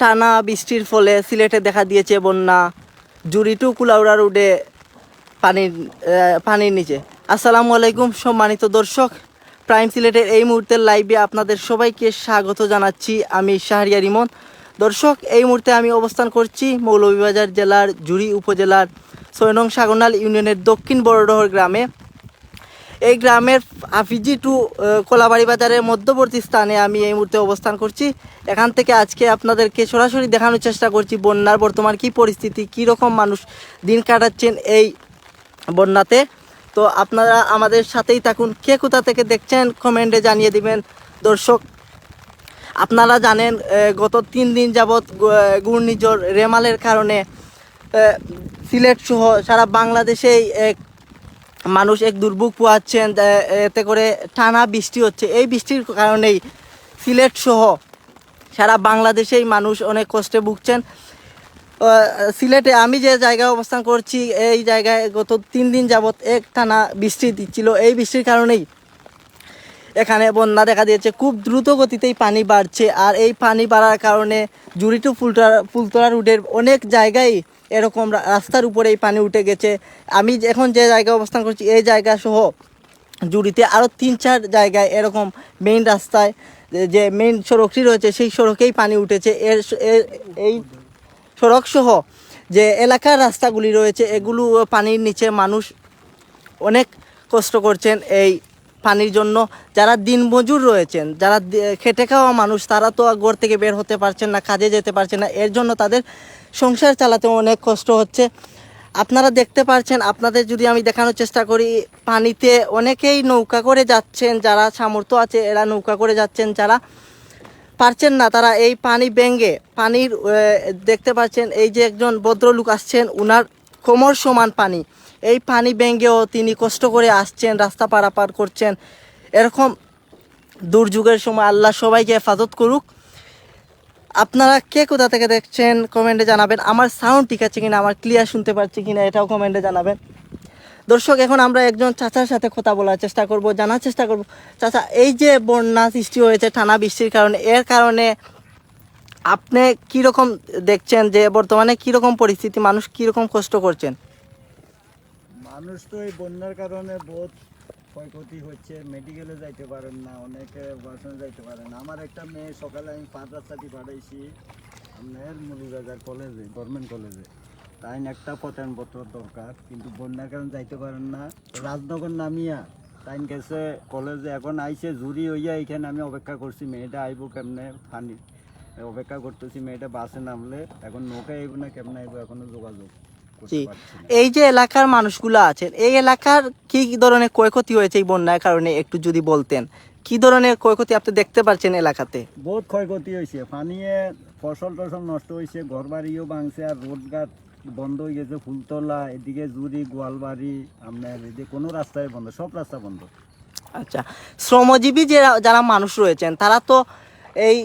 টানা বৃষ্টির ফলে সিলেটে দেখা দিয়েছে বন্যা। জুড়ি টু কুলাউড়া রোডে পানির পানির নিচে। আসসালামু আলাইকুম সম্মানিত দর্শক। প্রাইম সিলেটের এই মুহূর্তের লাইভে আপনাদের সবাইকে স্বাগত জানাচ্ছি আমি শাহরিয়া রিমন দর্শক, এই মুহূর্তে আমি অবস্থান করছি মৌলভীবাজার জেলার জুড়ি উপজেলার সৈনং সাগরনাল ইউনিয়নের দক্ষিণ বড়ডহর গ্রামে। এই গ্রামের আফিজি টু কোলাবাড়ি বাজারের মধ্যবর্তী স্থানে আমি এই মুহূর্তে অবস্থান করছি। এখান থেকে আজকে আপনাদেরকে সরাসরি দেখানোর চেষ্টা করছি বন্যার বর্তমান কি পরিস্থিতি, কী রকম মানুষ দিন কাটাচ্ছেন এই বন্যাতে। তো আপনারা আমাদের সাথেই থাকুন। কে কোথা থেকে দেখছেন কমেন্টে জানিয়ে দিবেন, দর্শক। আপনারা জানেন গত তিন দিন যাবৎ ঘূর্ণিঝড় রেমালের কারণে সিলেট সহ সারা বাংলাদেশেই এক মানুষ এক দুর্ভোগ পোয়াচ্ছেন এতে করে টানা বৃষ্টি হচ্ছে। এই বৃষ্টির কারণেই সিলেট সহ সারা বাংলাদেশেই মানুষ অনেক কষ্টে ভুগছেন। সিলেটে আমি যে জায়গায় অবস্থান করছি, এই জায়গায় গত তিন দিন যাবৎ এক টানা বৃষ্টি দিচ্ছিল। এই বৃষ্টির কারণেই এখানে বন্যা দেখা দিয়েছে। খুব দ্রুত গতিতেই পানি বাড়ছে। আর এই পানি বাড়ার কারণে জুড়ি টু ফুলতরা ফুলতরা রুটের অনেক জায়গায় এরকম রাস্তার উপরে এই পানি উঠে গেছে। আমি এখন যে জায়গায় অবস্থান করছি, এই জায়গা সহ জুড়িতে আরও তিন চার জায়গায় এরকম মেইন রাস্তায় যে- মেইন সড়কটি রয়েছে, সেই সড়কেই পানি উঠেছে। এর- এই সড়ক সহ যে এলাকার রাস্তাগুলি রয়েছে, এগুলো পানির নিচে মানুষ অনেক কষ্ট করছেন এই পানির জন্য যারা দিনমজুর রয়েছেন, যারা খেটে খাওয়া মানুষ, তারা তো ঘর থেকে বের হতে পারছেন না, কাজে যেতে পারছেন না। এর জন্য তাদের সংসার চালাতে অনেক কষ্ট হচ্ছে। আপনারা দেখতে পারছেন, আপনাদের যদি আমি দেখানোর চেষ্টা করি, পানিতে অনেকেই নৌকা করে যাচ্ছেন, যারা সামর্থ্য আছে, এরা নৌকা করে যাচ্ছেন, যারা পারছেন না, তারা এই পানি ব্যঙ্গে, পানির দেখতে পাচ্ছেন, এই যে একজন ভদ্রলোক আসছেন, উনার কোমর সমান পানি। এই পানি ব্যঙ্গেও তিনি কষ্ট করে আসছেন, রাস্তা পারাপার করছেন। এরকম দুর্যোগের সময় আল্লাহ সবাইকে হেফাজত করুক। আপনারা কে কোথা থেকে দেখছেন কমেন্টে জানাবেন। আমার সাউন্ড ঠিক আছে কিনা, আমার ক্লিয়ার শুনতে পাচ্ছি কিনা এটাও কমেন্টে জানাবেন। দর্শক, এখন আমরা একজন চাচার সাথে কথা বলার চেষ্টা করব, জানার চেষ্টা করব। চাচা, এই যে বন্যা সৃষ্টি হয়েছে টানা বৃষ্টির কারণে, এর কারণে আপনি কীরকম দেখছেন যে বর্তমানে কীরকম পরিস্থিতি, মানুষ কীরকম কষ্ট করছেন? মানুষ তো এই বন্যার কারণে বহুত ক্ষয়ক্ষতি হচ্ছে মেডিকেলে যাইতে পারেন না, অনেকে বাসনে যাইতে পারেন আমার একটা মেয়ে, সকালে আমি পাঁচ রাস্তাটি পাঠাইছি, আপনার মুলিবাজার কলেজে গভর্নমেন্ট কলেজে তাই একটা পত্র দরকার, কিন্তু বন্যার কারণে যাইতে পারেন না। রাজনগর নামিয়া, তাই গেছে কলেজে এখন আইছে জুরি হইয়া এখানে আমি অপেক্ষা করছি, মেয়েটা আইব কেমনে, ফানি অপেক্ষা করতেছি, মেয়েটা বাসে নামলে, এখন নৌকা আইব না, কেমনে আইব, এখনও যোগাযোগ। জি। এই যে এলাকার মানুষগুলো আছেন এই এলাকার কি ধরনের ক্ষয়ক্ষতি হয়েছে এই বন্যার কারণে একটু যদি বলতেন? কি ধরনের ক্ষয়ক্ষতি আপনি দেখতে পাচ্ছেন এলাকাতে? বহুত ক্ষয়ক্ষতি হয়েছে। পানিয়ে ফসল টসল নষ্ট হয়েছে ঘর বাড়িও ভাঙছে আর রোড ঘাট বন্ধ হয়ে গেছে ফুলতলা এদিকে জুরি গোয়ালবাড়ি আপনার এদিকে কোনো রাস্তায় বন্ধ সব রাস্তা বন্ধ। আচ্ছা শ্রমজীবী যে যারা মানুষ রয়েছেন তারা তো এই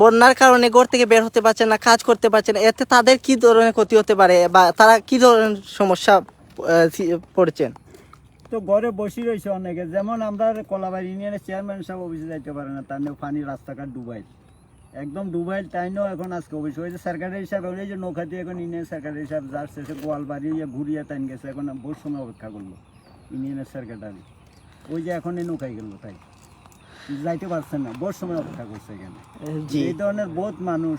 বন্যার কারণে ঘর থেকে বের হতে পারছে না, কাজ করতে পারছে না। এতে তাদের কি ধরনের ক্ষতি হতে পারে বা তারা কি ধরনের সমস্যা পড়ছেন? তো ঘরে বসে রয়েছে অনেকে। যেমন আমরা কলাবাড়ি ইউনিয়নের চেয়ারম্যান সাহেব অফিসে যাইতে পারে না, তার নিয়ে পানি রাস্তাঘাট ডুবাই একদম ডুবাই তাইনও এখন আজকে অফিস। হয়েছে সরকারি হিসাব হলে যে নৌকা দিয়ে এখন ইউনিয়ন সরকারি হিসাব যার শেষে গোয়ালবাড়ি ঘুরিয়ে তাইন গেছে, এখন বহু সময় অপেক্ষা করল ইউনিয়নের সেক্রেটারি ওই যে এখন এই নৌকায় গেল তাই। যাইতে পারছে না। বহু সময় অপেক্ষা করছে এখানে। এই ধরনের বহুত মানুষ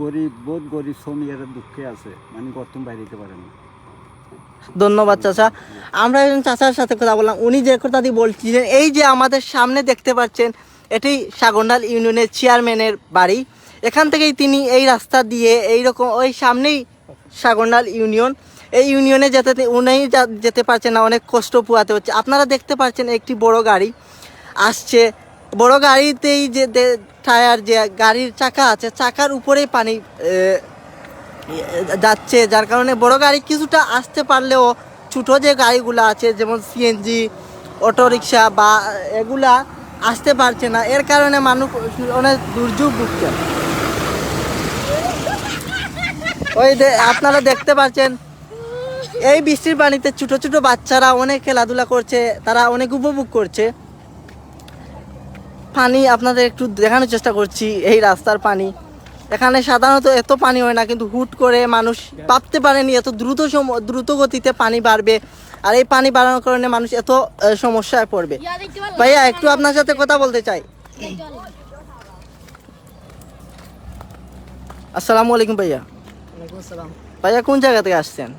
গরিব বহুত গরিব শ্রমিকের দুঃখে আছে। মানে গর্তম বাইরে দিতে পারে না ধন্যবাদ চাচা। আমরা একজন চাচার সাথে কথা বললাম। উনি যে কথা দিয়ে বলছিলেন এই যে আমাদের সামনে দেখতে পাচ্ছেন এটি সাগরনাল ইউনিয়নের চেয়ারম্যানের বাড়ি। এখান থেকেই তিনি এই রাস্তা দিয়ে এই রকম ওই সামনেই সাগরনাল ইউনিয়ন। এই ইউনিয়নে যেতে উনি যেতে পারছেন না অনেক কষ্ট পোয়াতে হচ্ছে। আপনারা দেখতে পাচ্ছেন একটি বড় গাড়ি আসছে। বড় গাড়িতেই যে টায়ার, যে গাড়ির চাকা আছে, চাকার উপরেই পানি যাচ্ছে। যার কারণে বড় গাড়ি কিছুটা আসতে পারলেও ছোটো যে গাড়িগুলো আছে, যেমন সিএনজি অটোরিকশা বা এগুলা আসতে পারছে না। এর কারণে মানুষ অনেক দুর্যোগ ভুগছে। ওই আপনারা দেখতে পাচ্ছেন এই বৃষ্টির পানিতে ছোটো ছোটো বাচ্চারা অনেক খেলাধুলা করছে, তারা অনেক উপভোগ করছে। পানি আপনাদের একটু দেখানোর চেষ্টা করছি এই রাস্তার পানি। এখানে সাধারণত এত পানি হয় না কিন্তু হুট করে মানুষ ভাবতে পারেনি এত দ্রুত দ্রুত গতিতে পানি বাড়বে। আর এই পানি বাড়ানোর কারণে মানুষ এত সমস্যায় পড়বে। ভাইয়া একটু আপনার সাথে কথা বলতে চাই। আসসালামু আলাইকুম ভাইয়া। ভাইয়া কোন জায়গা থেকে আসছেন?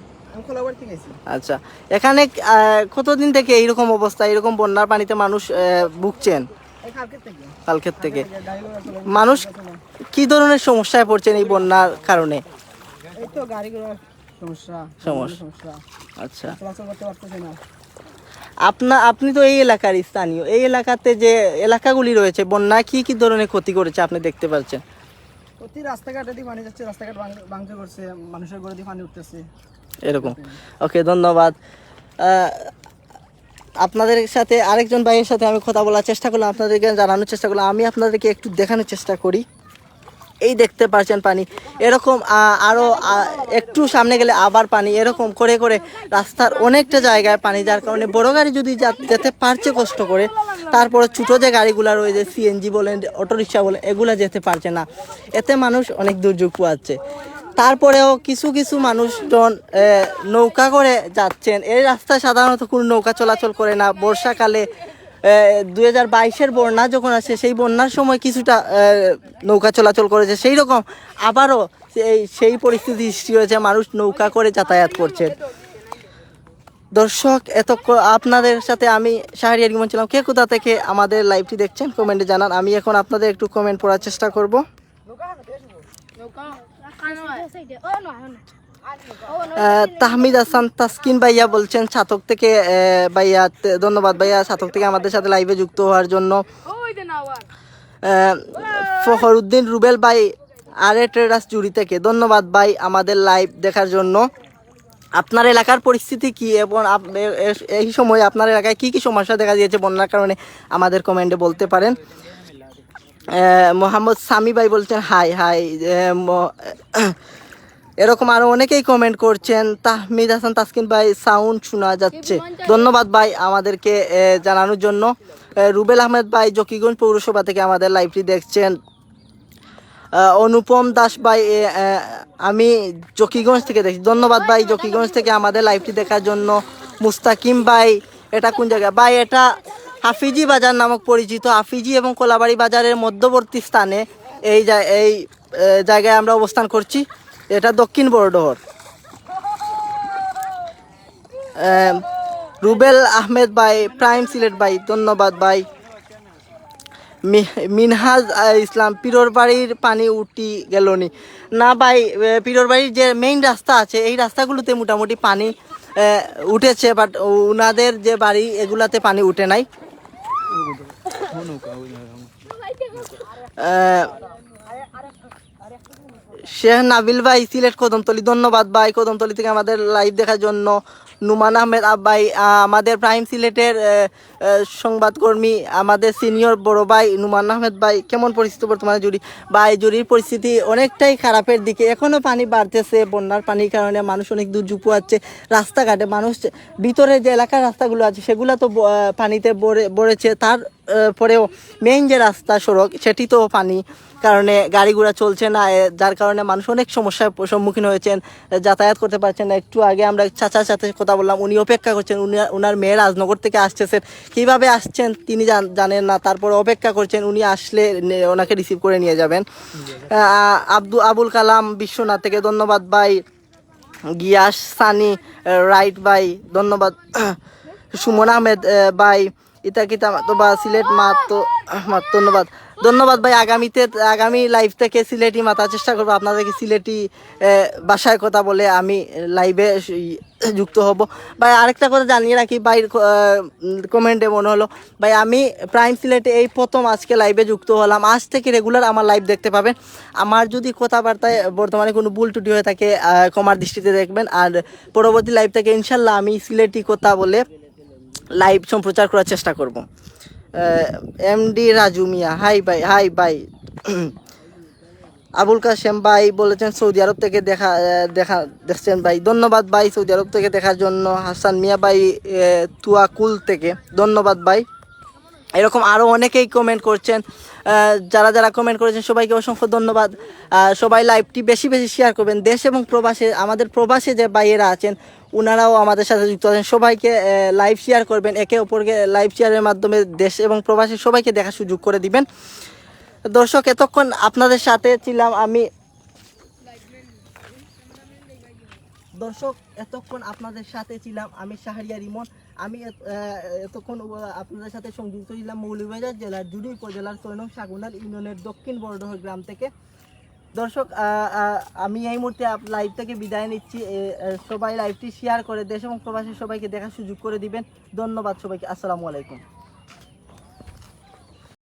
আচ্ছা এখানে কতদিন থেকে এইরকম অবস্থা এরকম বন্যার পানিতে মানুষ ভুগছেন? কালকের থেকে? মানুষ কি ধরনের সমস্যায় পড়ছেন এই বন্যার কারণে? সমস্যা আচ্ছা। আপনা আপনি তো এই এলাকার স্থানীয়। এই এলাকাতে যে এলাকাগুলি রয়েছে বন্যা কি কি ধরনের ক্ষতি করেছে আপনি দেখতে পাচ্ছেন? প্রতি রাস্তাঘাটে দিয়ে পানি যাচ্ছে রাস্তাঘাট ভাঙচুর করছে মানুষের ঘরে দিয়ে পানি উঠতেছে। এরকম। ওকে ধন্যবাদ। আপনাদের সাথে, আরেকজন ভাইয়ের সাথে আমি কথা বলার চেষ্টা করলাম, আপনাদেরকে জানানোর চেষ্টা করলাম, আমি আপনাদেরকে একটু দেখানোর চেষ্টা করি। এই দেখতে পাচ্ছেন পানি, এরকম আরও একটু সামনে গেলে আবার পানি, এরকম করে করে রাস্তার অনেকটা জায়গায় পানি, যার কারণে বড় গাড়ি যদি যেতে পারছে কষ্ট করে, তারপরে ছোটো যে গাড়িগুলো রয়েছে সিএনজি বলেন, অটোরিকশা বলেন, এগুলো যেতে পারছে না। এতে মানুষ অনেক দুর্যোগ পোয়াচ্ছে তারপরেও কিছু কিছু মানুষজন নৌকা করে যাচ্ছেন। এই রাস্তায় সাধারণত কোনো নৌকা চলাচল করে না। বর্ষাকালে দুই হাজার বাইশের বন্যা যখন আসে, সেই বন্যার সময় কিছুটা নৌকা চলাচল করেছে। সেই রকম আবারও এই, সেই পরিস্থিতি সৃষ্টি হয়েছে। মানুষ নৌকা করে যাতায়াত করছে দর্শক এত আপনাদের সাথে আমি শাহরিয়ার গিমন ছিলাম কে কোথা থেকে আমাদের লাইভটি দেখছেন কমেন্টে জানান। আমি এখন আপনাদের একটু কমেন্ট পড়ার চেষ্টা করব। তাহমিদ হাসান তাসকিন ভাইয়া বলছেন ছাতক থেকে ভাইয়া ধন্যবাদ ভাইয়া ছাতক থেকে আমাদের সাথে লাইভে যুক্ত হওয়ার জন্য। ফখরুদ্দিন রুবেল ভাই, আর ট্রেডার্স জুড়ি থেকে, ধন্যবাদ ভাই আমাদের লাইভ দেখার জন্য। আপনার এলাকার পরিস্থিতি কি এবং এই সময় আপনার এলাকায় কি কি সমস্যা দেখা দিয়েছে বন্যার কারণে আমাদের কমেন্টে বলতে পারেন। মোহাম্মদ সামি ভাই বলছেন হাই হাই এরকম আরও অনেকেই কমেন্ট করছেন। তাহমিদ হাসান তাসকিন ভাই সাউন্ড শোনা যাচ্ছে। ধন্যবাদ ভাই আমাদেরকে জানানোর জন্য। রুবেল আহমেদ ভাই জকিগঞ্জ পৌরসভা থেকে আমাদের লাইভটি দেখছেন। অনুপম দাস ভাই আমি জকিগঞ্জ থেকে দেখছি। ধন্যবাদ ভাই জকিগঞ্জ থেকে আমাদের লাইভটি দেখার জন্য। মুস্তাকিম ভাই এটা কোন জায়গা? ভাই এটা হাফিজি বাজার নামক পরিচিত হাফিজি এবং কোলাবাড়ি বাজারের মধ্যবর্তী স্থানে এই এই জায়গায় আমরা অবস্থান করছি। এটা দক্ষিণ বড়ডহর। রুবেল আহমেদ ভাই, প্রাইম সিলেট ভাই, ধন্যবাদ ভাই। মিনহাজ ইসলাম পিরোর বাড়ির পানি উঠি গেলনি। না ভাই পিরোর বাড়ির যে মেইন রাস্তা আছে, এই রাস্তাগুলোতে মোটামুটি পানি উঠেছে বাট ওনাদের যে বাড়ি, এগুলাতে পানি উঠে নাই। শেখ নাবিল ভাই সিলেট কদমতলি ধন্যবাদ ভাই কদমতলি থেকে আমাদের লাইভ দেখার জন্য। নুমান আহমেদ আব্বাই আমাদের প্রাইম সিলেটের সংবাদকর্মী, আমাদের সিনিয়র বড় ভাই নুমান আহমেদ ভাই, কেমন পরিস্থিতি বর্তমানে জুড়ি ভাই জুড়ির পরিস্থিতি অনেকটাই খারাপের দিকে। এখনও পানি বাড়তেছে, বন্যার পানির কারণে মানুষ অনেক দুর্যোগ পোয়াচ্ছে রাস্তাঘাটে মানুষ ভিতরে যে এলাকার রাস্তাগুলো আছে, সেগুলো তো পানিতে বড়ে বড়েছে তার পরেও মেইন যে রাস্তা সড়ক সেটি তো পানি কারণে গাড়ি ঘোড়া চলছে না যার কারণে মানুষ অনেক সমস্যার সম্মুখীন হয়েছেন যাতায়াত করতে পারছেন না। একটু আগে আমরা চাচার সাথে কথা বললাম উনি অপেক্ষা করছেন উনি ওনার মেয়ে রাজনগর থেকে আসতেছেন কীভাবে আসছেন তিনি জান- জানেন না তারপরে অপেক্ষা করছেন উনি আসলে ওনাকে রিসিভ করে নিয়ে যাবেন। আব্দু আবুল কালাম বিশ্বনাথ থেকে ধন্যবাদ ভাই গিয়াস সানি রাইট ভাই ধন্যবাদ সুমন আহমেদ আহ, ভাই ইতাকিতা তো বা সিলেট মা তো মা, ধন্যবাদ। ধন্যবাদ ভাই, আগামীতে আগামী লাইভ থেকে সিলেটি মাতার চেষ্টা করব আপনাদেরকে সিলেটি ভাষায় কথা বলে আমি লাইভে যুক্ত হব। ভাই, আরেকটা কথা জানিয়ে রাখি ভাই কমেন্টে মনে হলো, ভাই, আমি প্রাইম সিলেটে এই প্রথম আজকে লাইভে যুক্ত হলাম। আজ থেকে রেগুলার আমার লাইভ দেখতে পাবেন। আমার যদি কথাবার্তায় বর্তমানে কোনো ভুল টুটি হয়ে থাকে কমার দৃষ্টিতে দেখবেন। আর পরবর্তী লাইভ থেকে ইনশাল্লাহ আমি সিলেটি কথা বলে লাইভ সম্প্রচার করার চেষ্টা করব। এমডি রাজু মিয়া হাই ভাই হাই ভাই আবুল কাশেম ভাই বলেছেন, সৌদি আরব থেকে দেখা দেখা, দেখছেন ভাই। ধন্যবাদ ভাই সৌদি আরব থেকে দেখার জন্য। হাসান মিয়া ভাই তুয়াকুল থেকে। ধন্যবাদ ভাই। এরকম আরও অনেকেই কমেন্ট করছেন। যারা যারা কমেন্ট করেছেন, সবাইকে অসংখ্য ধন্যবাদ। সবাই লাইভটি বেশি বেশি শেয়ার করবেন। দেশ এবং প্রবাসে, আমাদের প্রবাসে যে ভাইয়েরা আছেন ওনারাও আমাদের সাথে যুক্ত আছেন। সবাইকে লাইভ শেয়ার করবেন, একে অপরকে লাইভ শেয়ারের মাধ্যমে দেশ এবং প্রবাসী সবাইকে দেখার সুযোগ করে দিবেন। দর্শক, এতক্ষণ আপনাদের সাথে ছিলাম আমি। দর্শক, এতক্ষণ আপনাদের সাথে ছিলাম আমি শাহরিয়া রিমন। আমি এতক্ষণ আপনাদের সাথে সংযুক্ত ছিলাম মৌলভীবাজার জেলার জুড়ি উপজেলার ছয়নং সাগুনার ইউনিয়নের দক্ষিণ বড়ডহর গ্রাম থেকে। দর্শক আমি এই মুহূর্তে লাইভ থেকে বিদায় নিচ্ছি। সবাই লাইভটি শেয়ার করে দেশ এবং প্রবাসী সবাইকে দেখার সুযোগ করে দিবেন। ধন্যবাদ সবাইকে। আসসালামু আলাইকুম।